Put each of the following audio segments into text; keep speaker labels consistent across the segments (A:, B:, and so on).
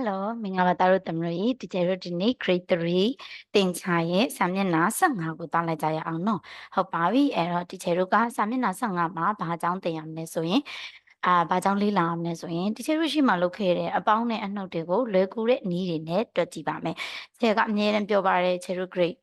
A: Hello မင်္ဂလာပါသားတို့သမီးတို့ရေဒီကျတို့ဒီနေ့ grade 3တင်ချာရဲ့စာမျက်နှာ15ကိုတောင်းလိုက်ကြရအောင်နော်ဟုတ်ပါပြီအဲ့တော့ဒီကျတို့ကစာမျက်နှာ15မှာဘာအကြောင်းသင်ရမလဲဆိုရင်အာဘာကြောင့်လေ့လာရမလဲဆိုရင်ဒီကျတို့ရှိမှလုပ်ခဲ့တဲ့အပေါင်းနဲ့အနှုတ်တွေကိုလွယ်ကူတဲ့နည်းတွေနဲ့တွက်ကြည့်ပါမယ်။ဆရာကအမြဲတမ်းပြောပါတယ်ကျတို့ grade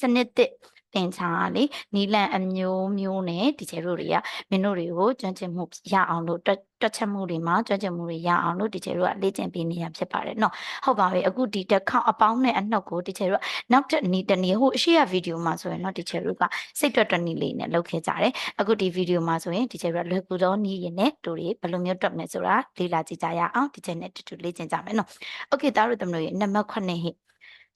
A: စနစ်တစ် တင်ချာလေနီလန်အမျိုးမျိုးနဲ့ဒီကျတို့တွေကမင်းတို့တွေကိုကျွမ်းကျင်မှုရအောင်လို့တွက်တွက်ချက်မှုတွေမှာကျွမ်းကျင်မှုတွေရအောင်လို့ဒီကျတို့ကလေ့ကျင့်ပေးနေရဖြစ်ပါတယ်နော်ဟုတ်ပါပြီအခုဒီတစ်ခေါက်အပေါင်းနဲ့အနှုတ်ကိုဒီကျတို့ကနောက်တစ်နေ့တစ်နေ့ဟိုအရှိရဗီဒီယိုမှာဆိုရင်တော့ဒီကျတို့ကစိတ်တွက်တွက်နည်းလေးနဲ့လုပ်ခဲ့ကြတယ်အခုဒီဗီဒီယိုမှာဆိုရင်ဒီကျတို့ကလွယ်ကူသောနည်းရနဲ့တို့တွေဘယ်လိုမျိုးတွက်မလဲဆိုတာလေ့လာကြည့်ကြရအောင်ဒီကျနဲ့တူတူလေ့ကျင့်ကြမယ်နော်โอเคသားတို့သမီးတို့ရေနံပါတ်9ဟိ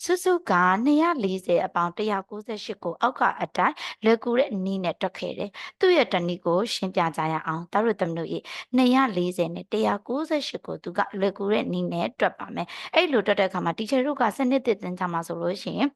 A: စုစုက240အပေါင်း198ကိုအောက်ကအတိုင်းလွယ်ကူတဲ့နည်းနဲ့တွက်ခဲ့တယ်။သူ့ရဲ့တနည်းကိုရှင်းပြကြရအောင်။ဒါတို့သမီးတို့ရေ240နဲ့198ကိုသူကလွယ်ကူတဲ့နည်းနဲ့တွက်ပါမယ်။အဲ့လိုတွက်တဲ့အခါမှာတီချာတို့ကစနစ်သစ်သင်ကြမှာဆိုလို့ရှိရင်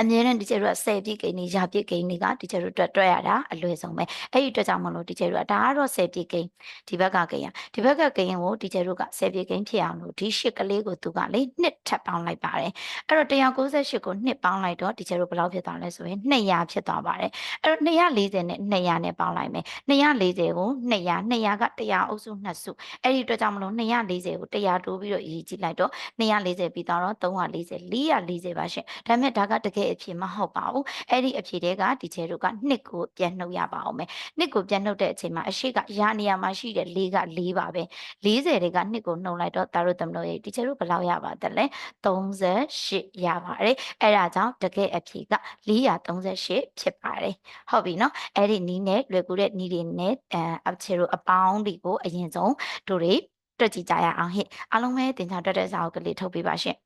A: အမြဲတမ်းတီချာတို့က10ပြည့်ကိန်းတွေရာပြည့်ကိန်းတွေကတီချာတို့တွက်တွက်ရတာအလွယ်ဆုံးပဲအဲ့ဒီအတွက်ကြောင့်မလို့တီချာတို့ကဒါကတော့10ပြည့်ကိန်းဒီဘက်ကကိန်းရဒီဘက်ကကိန်းကိုတီချာတို့က10ပြည့်ကိန်းဖြစ်အောင်လို့ဒီရှစ်ကလေးကိုသူကလေနှစ်ထပ်ပေါင်းလိုက်ပါတယ်အဲ့တော့198ကိုနှစ်ပေါင်းလိုက်တော့တီချာတို့ဘယ်လောက်ဖြစ်သွားလဲဆိုရင်200ဖြစ်သွားပါတယ်အဲ့တော့240နဲ့200နဲ့ပေါင်းလိုက်မယ်240ကို200 200က100အုပ်စု2စုအဲ့ဒီအတွက်ကြောင့်မလို့240ကို100တိုးပြီးတော့ရေးကြည့်လိုက်တော့240ပြီးတော့340 440ပါရှင်ဒါပေမဲ့ဒါကတကယ်အဖြစ်မဟုတ်ပါဘူးအဲ့ဒီအဖြစ်တွေကဒီချဲတို့ကနှစ်ကိုပြန်နှုတ်ရပါအောင်မယ်နှစ်ကိုပြန်နှုတ်တဲ့အချိန်မှာအရှိကရာနေရာမှာရှိတဲ့၄က၄ပါပဲ40တွေကနှစ်ကိုနှုတ်လိုက်တော့တာတို့သမလို့ရေဒီချဲတို့ဘယ်လောက်ရပါသလဲ38ရပါတယ်အဲ့ဒါကြောင့်တကယ်အဖြစ်က438ဖြစ်ပါတယ်ဟုတ်ပြီနော်အဲ့ဒီနီးနဲ့လွယ်ကူတဲ့နီးတွေနဲ့အဲအချဲတို့အပေါင်းတွေကိုအရင်ဆုံးတို့တွေတွက်ကြည့်ကြရအောင်ဟဲ့အားလုံးပဲတင်ချတွက်တဲ့စာအုပ်ကလေးထုတ်ပေးပါရှင်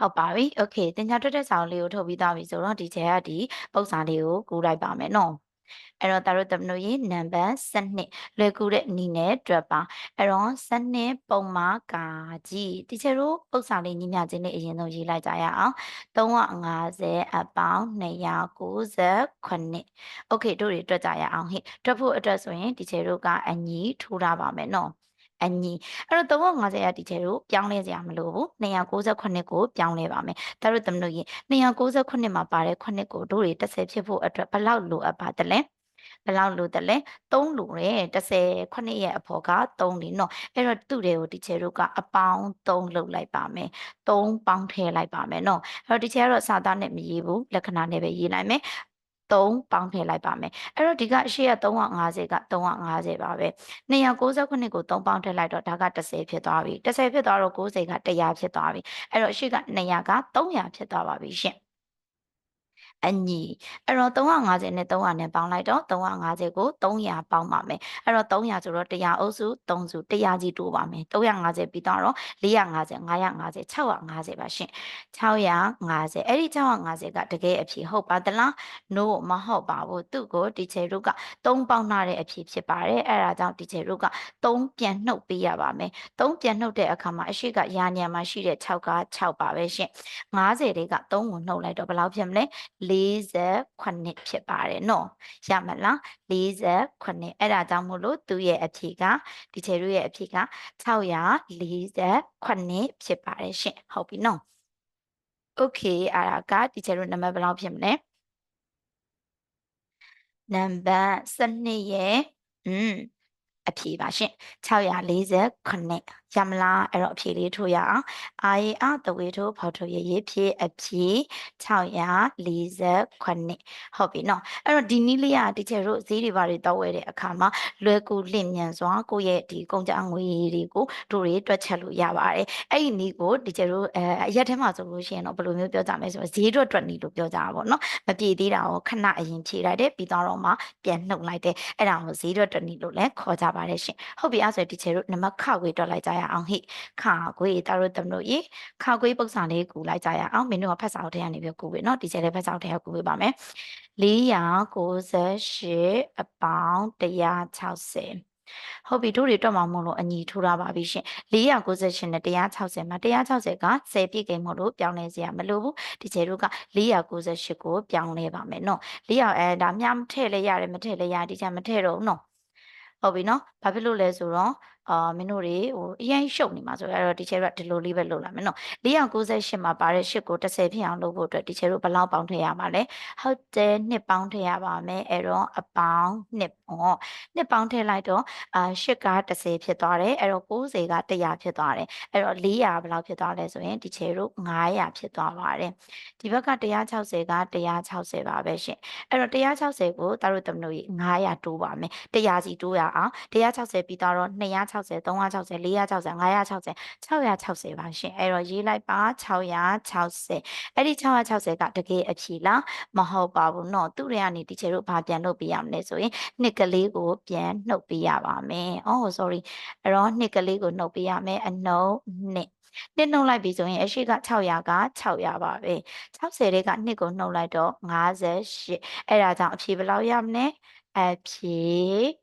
A: ဟုတ်ပါပြီ။ Okay တင်ညာထွက်တဲ့ဆောင်လေးကိုထုတ်ပြီးသားပြီဆိုတော့ဒီချက်ကဒီပုံစံလေးကိုကူးလိုက်ပါမယ်နော်။အဲ့တော့ဒါတို့တမလို့ရေနံပါတ်7လွယ်ကူတဲ့နီနဲ့တွေ့ပါအဲ့တော့7ပုံမှာကာကြီးတီချာတို့ပုတ်စာလေးညီမျှခြင်းနဲ့အရင်ဆုံးရေးလိုက်ကြရအောင်350အပေါင်း298 okay တို့တွေတွေ့ကြရအောင်ဟဲ့တွေ့ဖို့အတွက်ဆိုရင်တီချာတို့ကအညီထိုးထားပါမယ်နော် အညီအဲ့တော့350ရတီချေတို့ပြောင်းလဲစရာမလိုဘူး298ကိုပြောင်းလဲပါမယ်ဒါတို့သမလို့ရင်298မှာပါတဲ့9ကိုတို့တွေ30ဖြစ်ဖို့အတွက်ဘယ်လောက်လိုအပ်ပါတလဲဘယ်လောက်လိုတယ်လဲ3လိုတယ်30ခုနှစ်ရဲ့အဖော်က3လीနော်အဲ့တော့သူ့တွေကိုဒီချေတို့ကအပေါင်း3လောက်လိုက်ပါမယ်3ပေါင်းထည့်လိုက်ပါမယ်နော်အဲ့တော့ဒီချေကတော့စာသားနဲ့မရေးဘူးလက္ခဏာနဲ့ပဲရေးလိုက်မယ် 3ပေါင်းထည့်လိုက်ပါမယ်အဲ့တော့ဒီကအရှိရ350က350ပါပဲ298ကို3ပေါင်းထည့်လိုက်တော့ဒါက30ဖြစ်သွားပြီ30ဖြစ်သွားတော့90က100ဖြစ်သွားပြီအဲ့တော့အရှိက200က300ဖြစ်သွားပါပြီရှင် အညီအဲ့တော့350နဲ့300နဲ့ပေါင်းလိုက်တော့350ကို300ပေါင်းပါမယ်အဲ့တော့300ဆိုတော့100အုပ်စု3စု100ကြီးတိုးပါမယ်350ပြီးတော့450 550 650ပါရှင်650အဲ့ဒီ650ကတကယ်အဖြစ်ဟုတ်ပါသလား no မဟုတ်ပါဘူးသူ့ကိုဒီချေတို့က3ပေါင်းထားတဲ့အဖြစ်ဖြစ်ပါတယ်အဲ့ဒါကြောင့်ဒီချေတို့က3ပြန်နှုတ်ပေးရပါမယ်3ပြန်နှုတ်တဲ့အခါမှာအရှိကရာညံမှာရှိတဲ့6က6ပါပဲရှင်50တွေက3ကိုနှုတ်လိုက်တော့ဘယ်လောက်ဖြစ်မလဲ48ဖြစ်ပါတယ်နော်ရမလား48အဲ့ဒါကြောင့်မို့လို့သူ့ရဲ့အဖြေကဒီချေတို့ရဲ့အဖြေက648ဖြစ်ပါတယ်ရှင်ဟုတ်ပြီနော်โอเคအဲ့ဒါကဒီချေတို့နံပါတ်ဘယ်လောက်ဖြစ်မလဲနံပါတ်12ရဲ့อืมအဖြေပါရှင်648 ရမလားအဲ့တော့အဖြေလေးထိုးရအောင်အာရေအတဝေထိုးဖော်ထုတ်ရရေးဖြည့်အဖြေ648ဟုတ်ပြီနော်အဲ့တော့ဒီနည်းလေးကတချို့တို့ဈေးတွေဘာတွေတောက်ဝဲတဲ့အခါမှာလွယ်ကူလင့်မြန်စွာကိုယ့်ရဲ့ဒီကုန်ကြငွေတွေကိုတို့တွေတွက်ချက်လို့ရပါတယ်အဲ့ဒီနည်းကိုတချို့တို့အဲအရက်ထဲမှာဆိုလို့ရှိရင်တော့ဘယ်လိုမျိုးပြောကြမလဲဆိုတော့ဈေးတွက်တွက်နည်းလို့ပြောကြတာပေါ့နော်မပြေသေးတာကိုခဏအရင်ဖြည့်လိုက်တယ်ပြီးတော့မှပြန်နှုတ်လိုက်တယ်အဲ့ဒါကိုဈေးတွက်တွက်နည်းလို့လည်းခေါ်ကြပါတယ်ရှင်ဟုတ်ပြီအဲ့ဆိုတချို့တို့နမခဝေတွက်လိုက်ကြရရအောင်ဟိခါကွေးတတို့တမလို့ရေခါကွေးပုတ်စာလေးကူလိုက်ကြရအောင်မင်းတို့ကဖတ်စာအုပ်ထဲကနေပြီးကူပေးနော်ဒီချက်လေးဖတ်စာအုပ်ထဲကကူပေးပါမယ်498အပေါင်း160ဟုတ်ပြီတို့တွေတော့မမလို့အညီထိုးတာပါပြီရှင်498နဲ့160မှာ160က10ပြည့်ကိန်းမို့လို့ပြောင်းလဲစရာမလိုဘူးဒီကျေတို့က498ကိုပြောင်းလဲပါမယ်နော်400အဲဒါမျှမထည့်လဲရတယ်မထည့်လဲရဒီကျမထည့်တော့ဘူးနော်ဟုတ်ပြီနော်ဘာဖြစ်လို့လဲဆိုတော့အာမင်းတို့တွေဟိုအရင်ရှုပ်နေမှာဆိုတော့ဒီချဲကဒီလိုလေးပဲလုပ်လာမယ်နော်498မှာပါတဲ့8ကို10ဖြစ်အောင်လုပ်ဖို့အတွက်ဒီချဲတို့ဘယ်လောက်ပေါင်းထည့်ရမှာလဲဟုတ်တယ်နှစ်ပေါင်းထည့်ရပါမယ်အဲ့တော့အပေါင်းနှစ်ပေါ့နှစ်ပေါင်းထည့်လိုက်တော့အာ8က10ဖြစ်သွားတယ်အဲ့တော့90က100ဖြစ်သွားတယ်အဲ့တော့400ဘယ်လောက်ဖြစ်သွားလဲဆိုရင်ဒီချဲတို့900ဖြစ်သွားပါတယ်ဒီဘက်က160က160ပါပဲရှင်အဲ့တော့160ကိုတာတို့တမလို့900တိုးပါမယ်100စီတိုးရအောင်160ပြီးတော့260 360 460 560 660ပါရှင်အဲ့တော့ရေးလိုက်ပါ660အဲ့ဒီ660ကတကယ်အဖြေလားမဟုတ်ပါဘူးเนาะသူတွေကနေတီချေတို့ဘာပြန်လုပ်ပေးရမလဲဆိုရင်နှစ်ကလေးကိုပြန်နှုတ်ပေးရပါမယ်။ Oh sorry အဲ့တော့နှစ်ကလေးကိုနှုတ်ပေးရမယ်အနှုတ်နှစ်နှစ်နှုတ်လိုက်ပြီဆိုရင်အရှိက600က600ပါပဲ60တဲ့ကနှစ်ကိုနှုတ်လိုက်တော့58အဲ့ဒါကြောင့်အဖြေဘယ်လောက်ရမလဲအဖြေ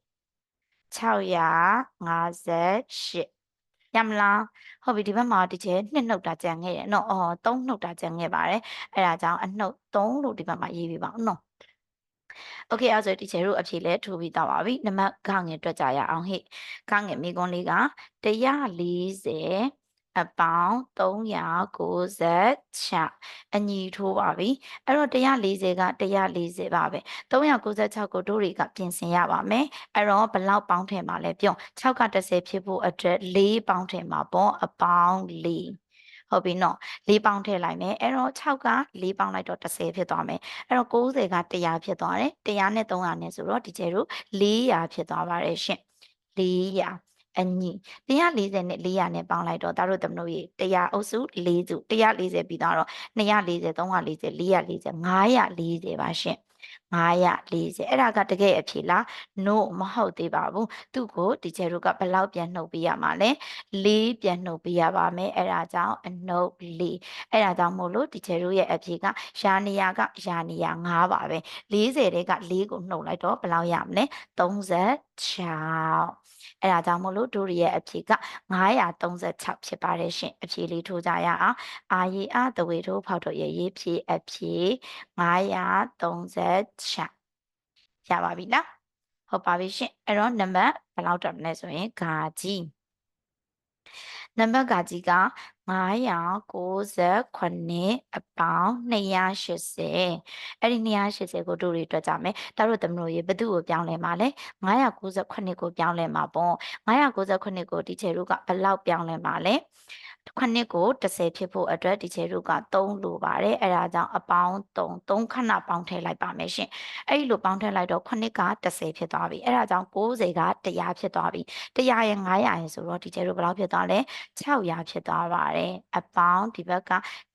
A: 658ရမလားဟုတ်ပြီဒီဘက်မှာဒီကျဲနှစ်နှုတ်တာကြံခဲ့တယ်နော်အော်သုံးနှုတ်တာကြံခဲ့ပါတယ်အဲ့ဒါကြောင့်အနှုတ်3လို့ဒီဘက်မှာရေးပြပါအောင်နော်โอเคအဲ့ဆိုတီချယ်တို့အဖြေလဲထိုးပြီးတော့ပါပြီနံပါတ်ခငယ်တွက်ကြရအောင်ဟိခငယ်မိကွန်းလေးက140 အပေါင်း396အညီထိုးပါပြီအဲ့တော့140က140ပါပဲ396ကိုတို့တွေကပြင်ဆင်ရပါမယ်အဲ့တော့ဘလောက်ပေါင်းထည့်မှာလဲပြော6က30ဖြစ်ဖို့အတွက်4ပေါင်းထည့်မှာပေါ့အပေါင်း4ဟုတ်ပြီနော်၄ပေါင်းထည့်လိုက်မယ်အဲ့တော့6က၄ပေါင်းလိုက်တော့30ဖြစ်သွားမယ်အဲ့တော့90က100ဖြစ်သွားတယ်100နဲ့300နဲ့ဆိုတော့ဒီကျဲတို့400ဖြစ်သွားပါတယ်ရှင်400 အညီ140နဲ့400နဲ့ပေါင်းလိုက်တော့ဒါတို့သမတို့ရေ100အုပ်စု4စု140ပြီးတော့240 340 440 540ပါရှင်940အဲ့ဒါကတကယ်အဖြေလား no မဟုတ်သေးပါဘူးသူ့ကိုဒီကျဲတို့ကဘယ်လောက်ပြန်နှုတ်ပေးရမှာလဲ4ပြန်နှုတ်ပေးရပါမယ်အဲ့ဒါကြောင့်အနှုတ်4အဲ့ဒါကြောင့်မို့လို့ဒီကျဲတို့ရဲ့အဖြေကယာနေယာကယာနေယာ9ပါပဲ40တဲ့က4ကိုနှုတ်လိုက်တော့ဘယ်လောက်ရမလဲ36 အဲ့ဒါကြောင့်မို့လို့တို့ရဲ့အဖြေက936ဖြစ်ပါတယ်ရှင်အဖြေလေးထိုးကြရအောင်အာရီအတဝေထိုးဖောက်တော့ရဲ့ရေးဖြေအဖြေ936ရပါပြီလားဟုတ်ပါပြီရှင်အဲ့တော့နံပါတ်ဘယ်လောက်တက်မလဲဆိုရင်ဂါကြီး နံပါတ်ကကြီးက998အပေါင်း280အဲ့ဒီ280ကိုတို့တွေတွက်ကြမယ်ဒါတို့သမလို့ရေဘသူ့ကိုပြောင်းလဲမှာလဲ998ကိုပြောင်းလဲမှာပေါ့998ကိုဒီချေတို့ကဘယ်လောက်ပြောင်းလဲမှာလဲ ခုနှစ်ကို30ဖြစ်ဖို့အတွက်ဒီချေတို့က3လိုပါတယ်အဲ့ဒါကြောင့်အပေါင်း3 3ခဏပေါင်းထည့်လိုက်ပါမယ်ရှင်အဲ့ဒီလိုပေါင်းထည့်လိုက်တော့ခုနှစ်က30ဖြစ်သွားပြီအဲ့ဒါကြောင့်90က100ဖြစ်သွားပြီ100ရဲ့900ရဲ့ဆိုတော့ဒီချေတို့ဘယ်လောက်ဖြစ်သွားလဲ600ဖြစ်သွားပါတယ်အပေါင်းဒီဘက်က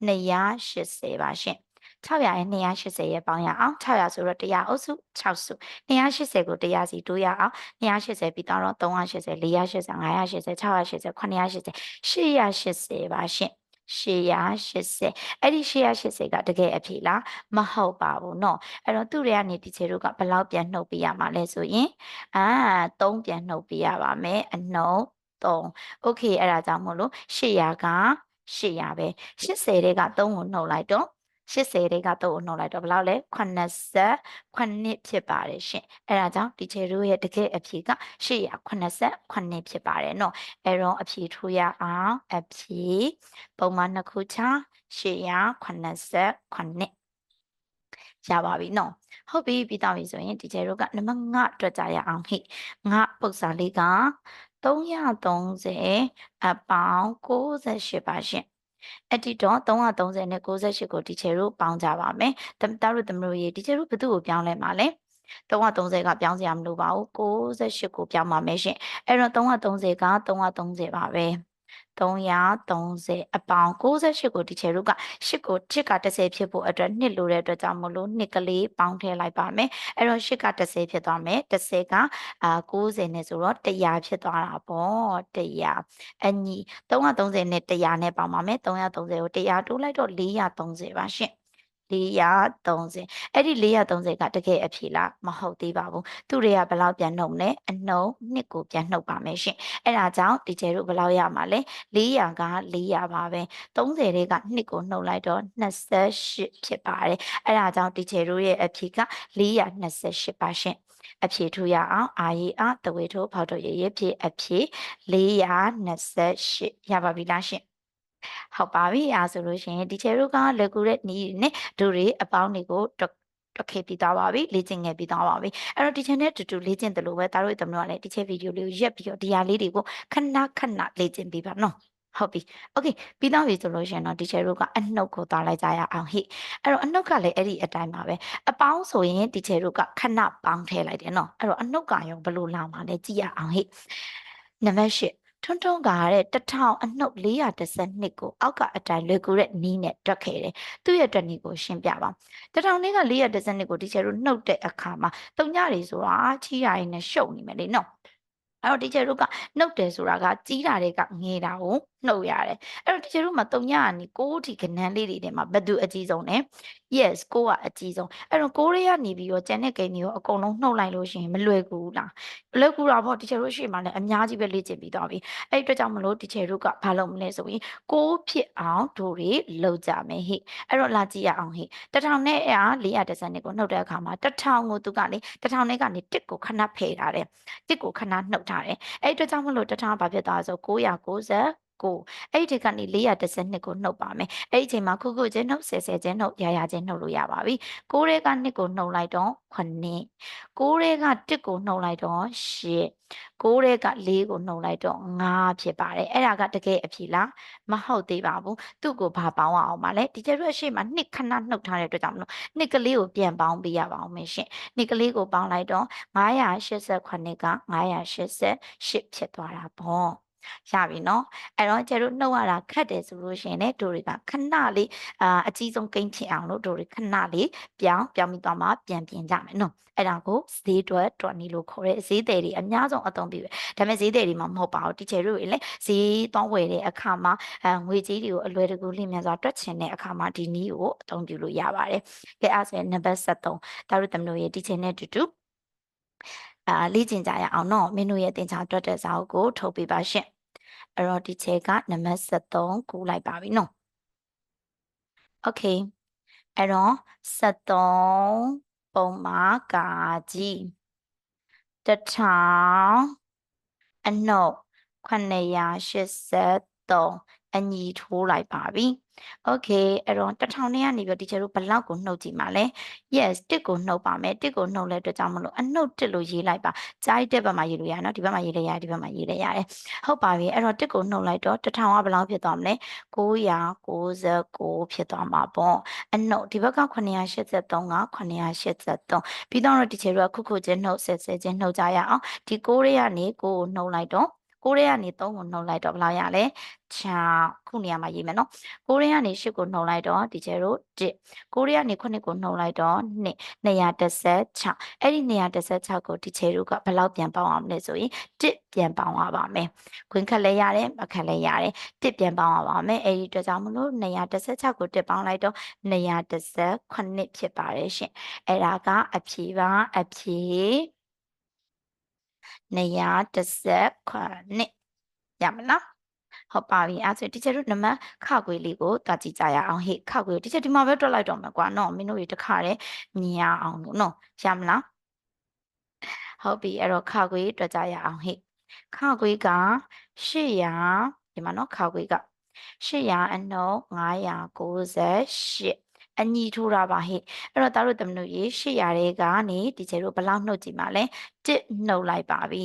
A: 280ပါရှင် 600ရဲ့280ရဲ့ပေါင်းရအောင်600ဆိုတော့100အုပ်စု6စု280ကို100စီတိုးရအောင်280ပြီးတော့380 480 580 680 980 880ပါရှင်880အဲ့ဒီ880ကတကယ်အဖြေလားမဟုတ်ပါဘူးเนาะအဲ့တော့သူတွေကနေဒီချေတို့ကဘယ်လောက်ပြန်နှုတ်ပေးရမှာလဲဆိုရင်အာ3ပြန်နှုတ်ပေးရပါမယ်အနှုတ်3 okay အဲ့ဒါကြောင့်မို့လို့800က800ပဲ80တဲ့က3ကိုနှုတ်လိုက်တော့ 80တိတ်က3ကိုနှုတ်လိုက်တော့ဘယ်လောက်လဲ89ဖြစ်ပါတယ်ရှင်အဲဒါကြောင့်ဒီချေတို့ရဲ့တကယ့်အဖြေက889ဖြစ်ပါတယ်နော်အဲတော့အဖြေထိုးရအောင်အဖြေပုံမှန်နှစ်ခုချ889ရပါပြီနော်ဟုတ်ပြီပြီးတော့ပြီဆိုရင်ဒီကျဲတို့ကနံပါတ်5တွက်ကြရအောင်ဟိငါပုတ်စာလေးက330အပေါင်း68ပါရှင် အဲ့ဒီတော့330နဲ့68ကိုဒီချေတို့ပေါင်းကြပါမယ်။တတတို့တမလို့ရေဒီချေတို့ဘယ်သူ့ကိုပြောင်းလဲမှာလဲ330ကပြောင်းစရာမလိုပါဘူး68ကိုပြောင်းပါမယ်ရှင်။အဲ့တော့330က330ပါပဲ။ 330အပေါင်း68ကိုဒီချေတို့က8ကို8က30ဖြစ်ဖို့အတွက်2လိုတဲ့အတွက်ကြောင့်မလို့2ကလေးပေါင်းထည့်လိုက်ပါမယ်အဲ့တော့8က30ဖြစ်သွားမယ်30ကအာ90နဲ့ဆိုတော့100ဖြစ်သွားတာပေါ့100အညီ330နဲ့100နဲ့ပေါင်းပါမယ်330ကို100တိုးလိုက်တော့430ပါရှင့် 430အဲ့ဒီ430ကတကယ်အဖြေလားမဟုတ်သေးပါဘူးသူတွေကဘယ်လောက်ပြန်နှုတ်မလဲအနှုတ်နှစ်ကိုပြန်နှုတ်ပါမယ်ရှင်အဲ့ဒါကြောင့်ဒီကျဲတို့ဘယ်လောက်ရမှာလဲ400က400ပါပဲ30တွေကနှစ်ကိုနှုတ်လိုက်တော့28ဖြစ်ပါတယ်အဲ့ဒါကြောင့်ဒီကျဲတို့ရဲ့အဖြေက428ပါရှင်အဖြေထူရအောင်အာရီအားတဝေထိုးဖောက်တော့ရရဖြေအဖြေ428ရပါပြီလားရှင် ဟုတ်ပါပြီအားဆိုလို့ရှင်ဒီချေတို့ကလွယ်ကူတဲ့နည်းတွေနဲ့ဒူတွေအပေါင်းတွေကိုတော့ခေပြီးသားပါပြီလေ့ကျင့်ခဲ့ပြီးသားပါပြီအဲ့တော့ဒီ channel တူတူလေ့ကျင့်တယ်လို့ပဲသားတို့အတမလို့ကလည်းဒီချက်ဗီဒီယိုလေးကိုရက်ပြီးတော့ဒီဟာလေးတွေကိုခဏခဏလေ့ကျင့်ပြီးပါနော်ဟုတ်ပြီ။ Okay ပြီးတော့ပြီဆိုလို့ရှင်တော့ teacher တို့ကအနှုတ်ကိုသွားလိုက်ကြရအောင်ဟိ။အဲ့တော့အနှုတ်ကလည်းအဲ့ဒီအတိုင်းပါပဲ။အပေါင်းဆိုရင် teacher တို့ကခဏပေါင်းထည့်လိုက်တယ်နော်။အဲ့တော့အနှုတ်ကရောဘယ်လိုလာမှာလဲကြည့်ရအောင်ဟိ။နံပါတ်၈ ထွန်းထွန်းကတဲ့တထောင်အနှုတ်412ကိုအောက်ကအတိုင်းလွယ်ကူတဲ့နီးနဲ့တွက်ခဲ့တယ်။သူ့ရဲ့တွက်နီးကိုရှင်းပြပါ။တထောင်လေးက412ကိုဒီချယ်တို့နှုတ်တဲ့အခါမှာတုံညတွေဆိုတာချီးရရင်နဲ့ရှုပ်နေမယ်လေနော်။အဲ့တော့ teacher တို့ကနှုတ်တယ်ဆိုတာကကြီးတာတွေကငယ်တာကို နှုတ်ရတယ်အဲ့တော့ teacher တို့မှာ3ညကနေ6ထိကဏန်းလေးတွေထဲမှာဘယ်သူအကြီးဆုံးလဲ yes 6ကအကြီးဆုံးအဲ့တော့6ရေကနေပြီးတော့ကျန်တဲ့ဂိမ်းတွေကိုအကုန်လုံးနှုတ်လိုက်လို့ရှိရင်မလွယ်ကူဘူးလားမလွယ်ကူတာပေါ့ teacher တို့ရှေ့မှာလည်းအများကြီးပဲလေ့ကျင့်ပြီးသွားပြီအဲ့ဒီအတွက်ကြောင့်မလို့ teacher တို့ကဘာလုပ်မလဲဆိုရင်6ဖြစ်အောင်တို့တွေလုပ်ကြမယ်ဟိအဲ့တော့လာကြည့်ရအောင်ဟိတထောင်နဲ့အား430ကိုနှုတ်တဲ့အခါမှာတထောင်ကိုသူကလေတထောင်နဲ့ကနေတစ်ကိုခဏဖယ်ထားတယ်တစ်ကိုခဏနှုတ်ထားတယ်အဲ့ဒီအတွက်ကြောင့်မလို့တထောင်ဘာဖြစ်သွားဆို990 ကိုအဲ့ဒီကနေ412ကိုနှုတ်ပါမယ်အဲ့ဒီအချိန်မှာခုခုချင်းနှုတ်ဆယ်ဆယ်ချင်းနှုတ်ရာရာချင်းနှုတ်လို့ရပါပြီ6ရဲက2ကိုနှုတ်လိုက်တော့9 6ရဲက1ကိုနှုတ်လိုက်တော့8 6ရဲက4ကိုနှုတ်လိုက်တော့5ဖြစ်ပါတယ်အဲ့ဒါကတကယ်အဖြစ်လားမဟုတ်သေးပါဘူးသူ့ကိုဘာပေါင်းအောင်ပါလဲဒီကျရွက်ရှေ့မှာ2ခဏနှုတ်ထားတဲ့အတွက်ကြောင့်မလို့2ကလေးကိုပြန်ပေါင်းပေးရပါအောင်မရှင်2ကလေးကိုပေါင်းလိုက်တော့988က988ဖြစ်သွားတာပေါ့ ရပြီနော်အဲ့တော့ကျတို့နှုတ်ရတာခက်တယ်ဆိုလို့ရှိရင်လည်းတို့တွေကခဏလေးအာအကြီးဆုံးကိန်းဖြစ်အောင်လို့တို့တွေခဏလေးပြောင်းပြောင်းပြီးတော့မှပြန်ပြင်ကြမယ်နော်အဲ့ဒါကိုဈေးတွက်တွက်နေလို့ခေါ်တဲ့ဈေးတယ်တွေအများဆုံးအသုံးပြုပဲဒါပေမဲ့ဈေးတယ်တွေမှာမဟုတ်ပါဘူးတီချယ်တို့တွေလည်းဈေးတောင်းဝယ်တဲ့အခါမှာအဲငွေကြီးတွေကိုအလွယ်တကူလျင်မြန်စွာတွက်ချင်တဲ့အခါမှာဒီနည်းကိုအသုံးပြုလို့ရပါတယ်ကဲအဲ့ဆိုရင်နံပါတ်73ဒါတို့တမလို့ရဲ့တီချယ်နဲ့တူတူအာလေ့ကျင့်ကြရအောင်နော်မင်းတို့ရဲ့သင်ချာတွက်တဲ့စာအုပ်ကိုထုတ်ပေးပါရှင့် အဲ့တော့ဒီချက်ကနံပါတ်73ကူးလိုက်ပါပြီနော် Okay အဲ့တော့73ပုံမှာကာကြီးတထောင်အနှုတ်983 အညီထိုးလိုက်ပါပြီ။ Okay အဲ့တော့တထောင်နဲ့ကနေပြီးတော့ဒီချေတို့ဘလောက်ကိုနှုတ်ကြည့်မှာလဲ။ Yes တစ်ကိုနှုတ်ပါမယ်။တစ်ကိုနှုတ်လဲအတွက်ကြောင့်မလို့အနှုတ်တစ်လို့ရေးလိုက်ပါ။ကြားတဲ့ဘက်မှာရေးလို့ရတယ်နော်။ဒီဘက်မှာရေးလဲရတယ်ဒီဘက်မှာရေးလဲရတယ်။ဟုတ်ပါပြီ။အဲ့တော့တစ်ကိုနှုတ်လိုက်တော့တထောင်ကဘလောက်ဖြစ်သွားမလဲ။999ဖြစ်သွားမှာပေါ့။အနှုတ်ဒီဘက်က983က983ပြီးတော့ဒီချေတို့ကခုခုချင်းနှုတ်ဆက်ဆက်ချင်းနှုတ်ကြရအောင်။ဒီ9ရေကနေ9ကိုနှုတ်လိုက်တော့ 9ရဲကနေ3ကိုနှုတ်လိုက်တော့ဘယ်လောက်ရလဲ6ခုနေရာမှာရေးမယ်နော်9ရဲကနေ10ကိုနှုတ်လိုက်တော့ဒီကျဲတို့1 9ရဲကနေ9ကိုနှုတ်လိုက်တော့2 216အဲ့ဒီ216ကိုဒီကျဲတို့ကဘယ်လောက်ပြန်ပေါင်းအောင်လဲဆိုရင်1ပြန်ပေါင်းရပါမယ်ခွင်ခက်လဲရတယ်မခက်လဲရတယ်1ပြန်ပေါင်းရပါမယ်အဲ့ဒီအတွက်ကြောင့်မလို့216ကို1ပေါင်းလိုက်တော့218ဖြစ်ပါတယ်ရှင်အဲ့ဒါကအဖြေပါအဖြေ 219ရမလားဟုတ်ပါပြီအဲ့ဆိုတီချာတို့နံပါတ်ခခွေလေးကိုတွားကြည့်ကြရအောင်ဟေ့ခခွေတီချာဒီမှာပဲတွက်လိုက်တော့မယ်ကွာနော်မင်းတို့တွေတခါတည်းမြင်ရအောင်လို့နော်ရမလားဟုတ်ပြီအဲ့တော့ခခွေတွက်ကြရအောင်ဟေ့ခခွေက800ဒီမှာနော်ခခွေက800အနှုတ်998 အညီထိုးတာပါဟဲ့အဲ့တော့သားတို့တမလို့ရေ800ရဲကနေဒီကျဲတို့ဘယ်လောက်နှုတ်ကြည့်ပါလဲ1နှုတ်လိုက်ပါပြီ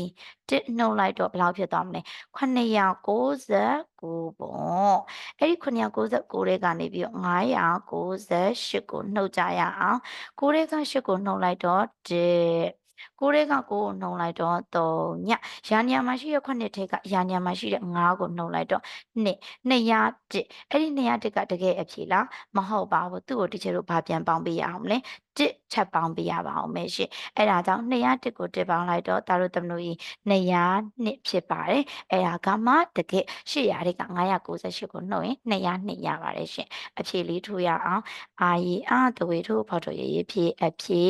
A: 1နှုတ်လိုက်တော့ဘယ်လောက်ဖြစ်သွားမလဲ999ပေါ့အဲ့ဒီ999ရဲကနေပြီးတော့998ကိုနှုတ်ကြရအောင်9ရဲက8ကိုနှုတ်လိုက်တော့1 ကိုရဲကကိုကိုနှုံလိုက်တော့3ညရာနေရာမှာရှိတဲ့ခုနှစ်ထဲကရာနေရာမှာရှိတဲ့9ကိုနှုံလိုက်တော့2 201အဲ့ဒီ201ကတကယ်အဖြေလားမဟုတ်ပါဘူးသူ့ကိုတီချာတို့ဘာပြန်ပေါင်းပေးရအောင်လဲတစ်ချက်ပေါင်းပေးရပါအောင်မယ်ရှင်အဲ့ဒါကြောင့်201ကိုတစ်ပေါင်းလိုက်တော့ဒါတို့သမလို့ကြီး202ဖြစ်ပါတယ်အဲ့ဒါကမှတကယ်800တွေက998ကိုနှုတ်ရင်202ရပါတယ်ရှင်အဖြေလေးထိုးရအောင်အာရီအာတဝေထိုးဖော်ထုတ်ရေးဖြေအဖြေ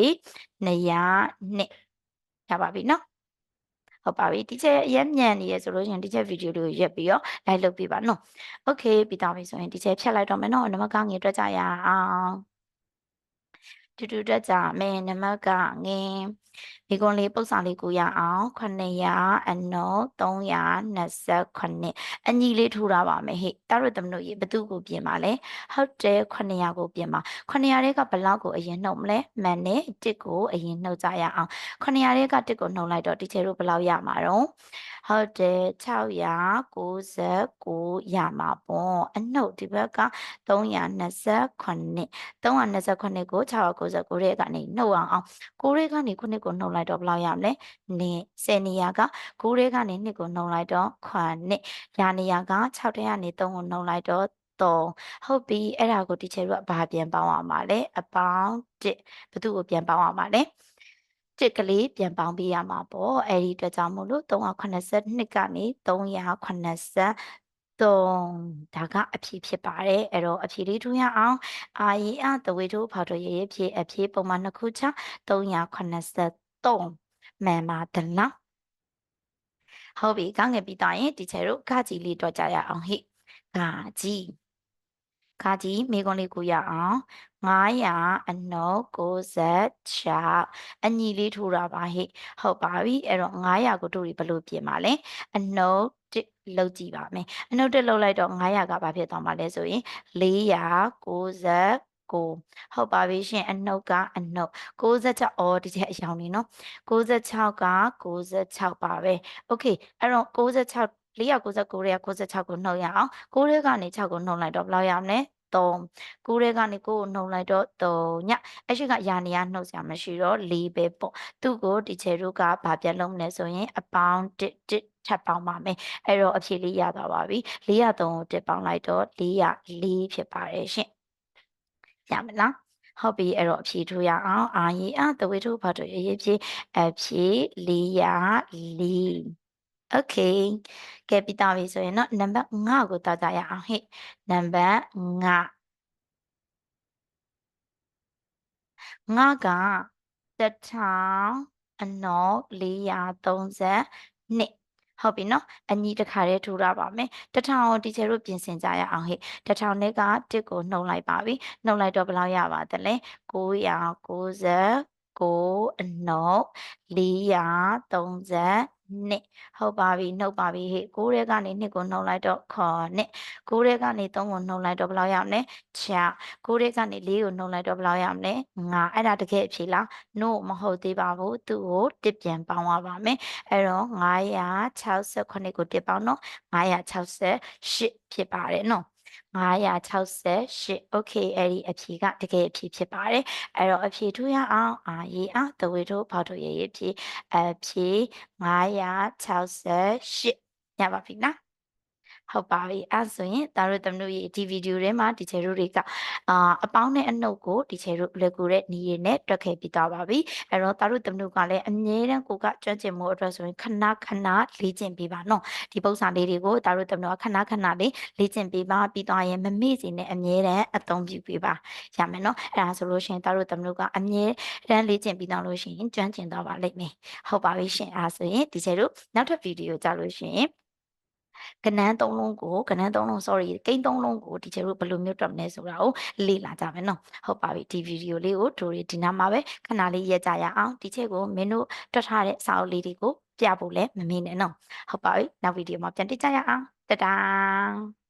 A: 202ရပါပြီနော်ဟုတ်ပါပြီဒီချက်အရင်မြန်နေရဆိုလို့ရှိရင်ဒီချက်ဗီဒီယိုလေးကိုရက်ပြီးတော့ live လုပ်ပေးပါနော်โอเคပြီးတော့ပြီဆိုရင်ဒီချက်ဖြတ်လိုက်တော့မယ်နော်နမကငေတွက်ကြရအောင် တူတူတက်ကြမယ်နမကငင်းဒီကုန်းလေးပု္ပ္ပစာလေးကိုရအောင်900အနော329အညီလေးထိုးတာပါမယ်ဟဲ့တားရသမလို့ရေဘသူကိုပြင်ပါလဲဟုတ်တယ်900ကိုပြင်ပါ900တွေကဘလောက်ကိုအရင်နှုတ်မလဲမှန်နဲ့1ကိုအရင်နှုတ်ကြရအောင်900တွေက1ကိုနှုတ်လိုက်တော့ဒီချေတို့ဘလောက်ရမှာတော့ ဟုတ်တယ်699ရမှာပေါ့အနှုတ်ဒီဘက်က329 329ကို699ရဲ့ကနေနှုတ်အောင်အောင်9ရဲ့ကနေ9ကိုနှုတ်လိုက်တော့ဘယ်လောက်ရမလဲနေ10နေရာက9ရဲ့ကနေ2ကိုနှုတ်လိုက်တော့9ရာနေရာက6တဲ့ကနေ3ကိုနှုတ်လိုက်တော့3ဟုတ်ပြီအဲ့ဒါကိုတီချာတို့ကဘာပြန်ပေါင်းအောင်ပါလဲအပေါင်း1ဘသူ့ကိုပြန်ပေါင်းအောင်ပါလဲ တစ်ကလေးပြန်ပေါင်းပေးရမှာပေါ့အဲ့ဒီအတွက်ကြောင့်မို့လို့382ကနေ383ဒါကအဖြေဖြစ်ပါတယ်အဲ့တော့အဖြေလေးထူရအောင်အာရီအတဝေတို့ဖော်ထုတ်ရရဖြေအဖြေပုံမှန်နှစ်ခုချ383မှန်ပါတလားဟုတ်ပြီကောင်းငယ်ပြီးတော့ရင်ဒီချေတို့ကကြီးလေးတော့ကြရအောင်ဟိကကြီး ခါကြီးမိကုံးလေးကိုရအောင်900အနှုတ်96အညီလေးထိုးတာပါဟဲ့ဟုတ်ပါပြီအဲ့တော့900ကိုတို့ဘယ်လိုပြင်ပါလဲအနှုတ်လောက်ကြည့်ပါမယ်အနှုတ်တက်လောက်လိုက်တော့900ကဘာဖြစ်သွားမှာလဲဆိုရင်490ကိုဟုတ်ပါပြီရှင်အနှုတ်ကအနှုတ်66အော်ဒီချက်အယောင်နေနော်66က66ပါပဲโอเคအဲ့တော့66 499ရဲ96ကိုနှုတ်ရအောင်9ရဲကနေ6ကိုနှုတ်လိုက်တော့ဘယ်လောက်ရမလဲ3 9ရဲကနေ9ကိုနှုတ်လိုက်တော့3ညအရှိကယာနေရနှုတ်စရာမရှိတော့4ပဲပေါ့သူ့ကိုဒီချေတို့ကဘာပြန်လုံးလဲဆိုရင်အပေါင်း1 1ထပ်ပေါင်းပါမယ်အဲ့တော့အဖြေလေးရသွားပါပြီ403ကိုတစ်ပေါင်းလိုက်တော့404ဖြစ်ပါတယ်ရှင်ရမလားဟုတ်ပြီအဲ့တော့အဖြေထိုးရအောင်အာရီအတဝေထုဘာတို့ရေးရေးဖြေအဖြေ404 Okay ကဲပြီးသားပြီဆိုရင်တော့နံပါတ်5ကိုသွားကြရအောင်ဟဲ့နံပါတ်5 5ကတထောင်အနော432ဟုတ်ပြီနော်အညီတစ်ခါတည်းထူတာပါမယ်တထောင်ကိုတီချယ်တို့ပြင်ဆင်ကြရအောင်ဟဲ့တထောင်နဲ့ကတစ်ကိုနှုတ်လိုက်ပါပြီနှုတ်လိုက်တော့ဘယ်လောက်ရပါသလဲ990 ကိုအနှုတ်430နှစ်ဟုတ်ပါပြီနှုတ်ပါပြီဟေ့9ရဲကနေ2ကိုနှုတ်လိုက်တော့ခေါ်နှစ်9ရဲကနေ3ကိုနှုတ်လိုက်တော့ဘယ်လောက်ရမလဲ6 9ရဲကနေ4ကိုနှုတ်လိုက်တော့ဘယ်လောက်ရမလဲ9အဲ့ဒါတကယ်အဖြေလား no မဟုတ်သေးပါဘူးသူ့ကိုတစ်ပြန်ပေါင်းရပါမယ်အဲ့တော့968ကိုတစ်ပေါင်းတော့968ဖြစ်ပါတယ်နော် 568 okay အဲ့ဒီအဖြေကတကယ်အဖြေဖြစ်ပါတယ်အဲ့တော့အဖြေထူရအောင်အာရေအားတဝေတို့ဖောက်ထုတ်ရေးအဖြေအဖြေ568ရပါပြီနော် ဟုတ်ပါပြီအဲဆိုရင်ဒါတို့သမတို့ရေဒီဗီဒီယိုထဲမှာဒီချေတို့တွေကအာအပေါင်းနဲ့အနှုတ်ကိုဒီချေတို့လွယ်ကူတဲ့နီးရည်နဲ့တွက်ခဲ့ပြီးသွားပါပြီအဲတော့ဒါတို့သမတို့ကလည်းအမြဲတမ်းကိုကကျွမ်းကျင်မှုအတွက်ဆိုရင်ခဏခဏလေ့ကျင့်ပေးပါနော်ဒီပုံစံလေးတွေကိုဒါတို့သမတို့ကခဏခဏလေးလေ့ကျင့်ပေးပါပြီးသွားရင်မမေ့စီနဲ့အမြဲတမ်းအသုံးပြုပေးပါရမယ်နော်အဲဒါဆိုလို့ရှိရင်ဒါတို့သမတို့ကအမြဲတမ်းလေ့ကျင့်ပြီးတော့လို့ရှိရင်ကျွမ်းကျင်သွားပါလိမ့်မယ်ဟုတ်ပါပြီရှင်အဲဆိုရင်ဒီချေတို့နောက်ထပ်ဗီဒီယိုကြလို့ရှိရင် ကနန်းသုံးလုံးကိုကနန်းသုံးလုံး sorry ကိန်းသုံးလုံးကိုဒီကျတို့ဘယ်လိုမျိုးတွက်မလဲဆိုတာကိုလေ့လာကြမယ်နော်ဟုတ်ပါပြီဒီဗီဒီယိုလေးကိုတို့ဒီနားမှာပဲခဏလေးရက်ကြရအောင်ဒီချက်ကိုမင်းတို့တွက်ထားတဲ့စာအုပ်လေးတွေကိုပြဖို့လည်းမမေ့နဲ့နော်ဟုတ်ပါပြီနောက်ဗီဒီယိုမှာပြန်တွေ့ကြရအောင်တဒါ